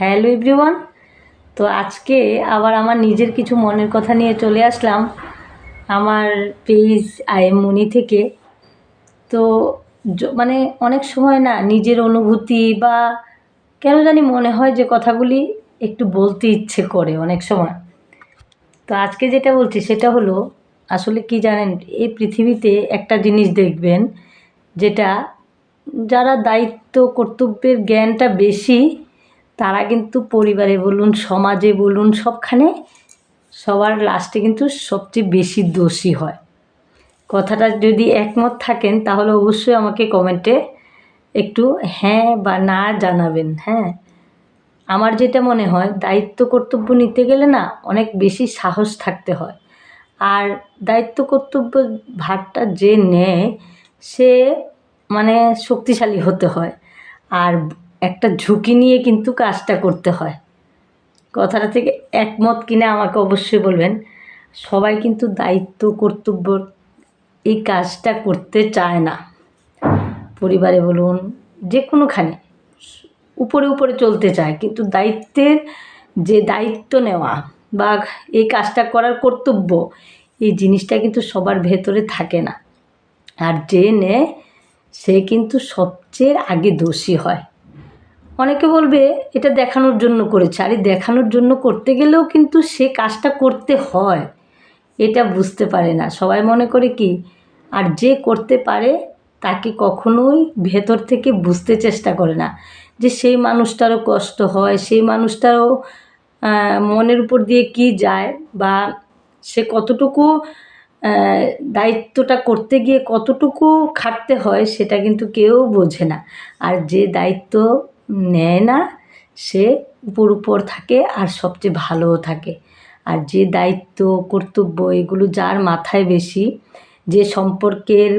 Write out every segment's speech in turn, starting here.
Hello everyone. তো আজকে আবার আমার নিজের কিছু মনের কথা নিয়ে চলে আসলাম আমার পেজ আই এম মনি থেকে। তো মানে অনেক সময় না নিজের অনুভূতি বা কেন জানি মনে হয় যে কথাগুলি একটু বলতে ইচ্ছে করে অনেক সময়। তো আজকে যেটা বলছি সেটা হলো, আসলে কি জানেন, এই পৃথিবীতে একটা জিনিস দেখবেন, যেটা যারা দায়িত্ব, কর্তব্যের জ্ঞানটা বেশি তারা কিন্তু পরিবারে বলুন, সমাজে বলুন, সবখানে সবার লাস্টে কিন্তু সবচেয়ে বেশি দোষী হয়। কথাটা যদি একমত থাকেন, তাহলে অবশ্যই আমাকে কমেন্টে একটু হ্যাঁ বা না জানাবেন হ্যাঁ। আমার যেটা মনে হয়, দায়িত্ব কর্তব্য নিতে গেলে না অনেক বেশি সাহস থাকতে হয়। আর দায়িত্ব কর্তব্য ভারটা যে নেয়, সে মানে শক্তিশালী হতে হয়। আর একটা ঝুঁকি নিয়ে কিন্তু কাজটা করতে হয়। কথাটা থেকে একমত কিনা আমাকে অবশ্যই বলবেন, সবাই কিন্তু দায়িত্ব, কর্তব্য এই কাজটা করতে চায় না। পরিবারে বলুন যে কোনোখানে উপরে উপরে চলতে চায়, কিন্তু দায়িত্বের যে দায়িত্ব নেওয়া বা এই কাজটা করার কর্তব্য, এই জিনিসটা কিন্তু সবার ভেতরে থাকে না। আর যে নেয়, সে কিন্তু সবচেয়ে আগে দোষী হয়। অনেকে বলবে, এটা দেখানোর জন্য করেছে। আরে, দেখানোর জন্য করতে গেলেও কিন্তু সে কাজটা করতে হয়। এটা বুঝতে পারে না। সবাই মনে করে কি, আর যে করতে পারে, তাকে কখনোই ভেতর থেকে বুঝতে চেষ্টা করে না। যে সেই মানুষটারও কষ্ট হয়, সেই মানুষটারও মনের উপর দিয়ে কি যায় বা সে কতটুকু দায়িত্বটা করতে গিয়ে কতটুকু খাটতে হয়, সেটা কিন্তু কেউ বোঝে না। আর যে দায়িত্ব নেয় না, সে উপর উপর থাকে আর সবচেয়ে ভালোও থাকে। আর যে দায়িত্ব, কর্তব্য, এগুলো যার মাথায় বেশি, যে সম্পর্কের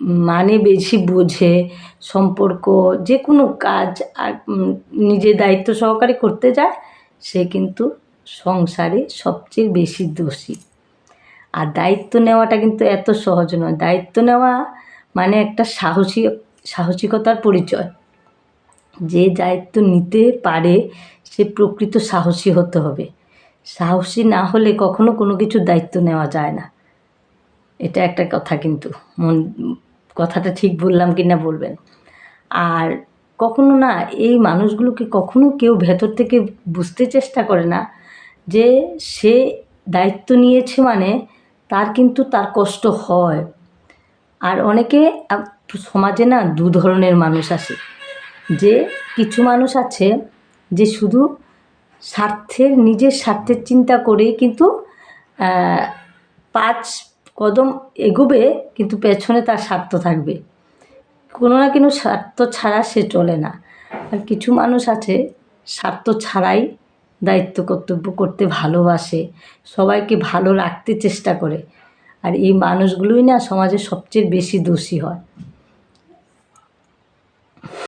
মানে বেশি বোঝে, সম্পর্ক, যে কোনো কাজ নিজে দায়িত্ব সহকারে করতে যায়, সে কিন্তু সংসারে সবচেয়ে বেশি দোষী। আর দায়িত্ব নেওয়াটা কিন্তু এত সহজ নয়। দায়িত্ব নেওয়া মানে একটা সাহসী, সাহসিকতার পরিচয়। যে দায়িত্ব নিতে পারে, সে প্রকৃত সাহসী হতে হবে। সাহসী না হলে কখনো কোনো কিছু দায়িত্ব নেওয়া যায় না। এটা একটা কথা কিন্তু। মন, কথাটা ঠিক বললাম কি না বলবেন। আর কখনো না, এই মানুষগুলোকে কখনো কেউ ভেতর থেকে বুঝতে চেষ্টা করে না যে সে দায়িত্ব নিয়েছে মানে তার কিন্তু তার কষ্ট হয়। আর অনেকে সমাজে না দু ধরনের মানুষ আছে যে কিছু মানুষ আছে যে শুধু স্বার্থের, নিজের স্বার্থের চিন্তা করেই কিন্তু পাঁচ কদম এগোবে, কিন্তু পেছনে তার স্বার্থ থাকবে। কোনো না কোনো স্বার্থ ছাড়া সে চলে না। আর কিছু মানুষ আছে, স্বার্থ ছাড়াই দায়িত্ব, কর্তব্য করতে ভালোবাসে, সবাইকে ভালো রাখতে চেষ্টা করে। আর এই মানুষগুলোই না সমাজে সবচেয়ে বেশি দোষী হয়।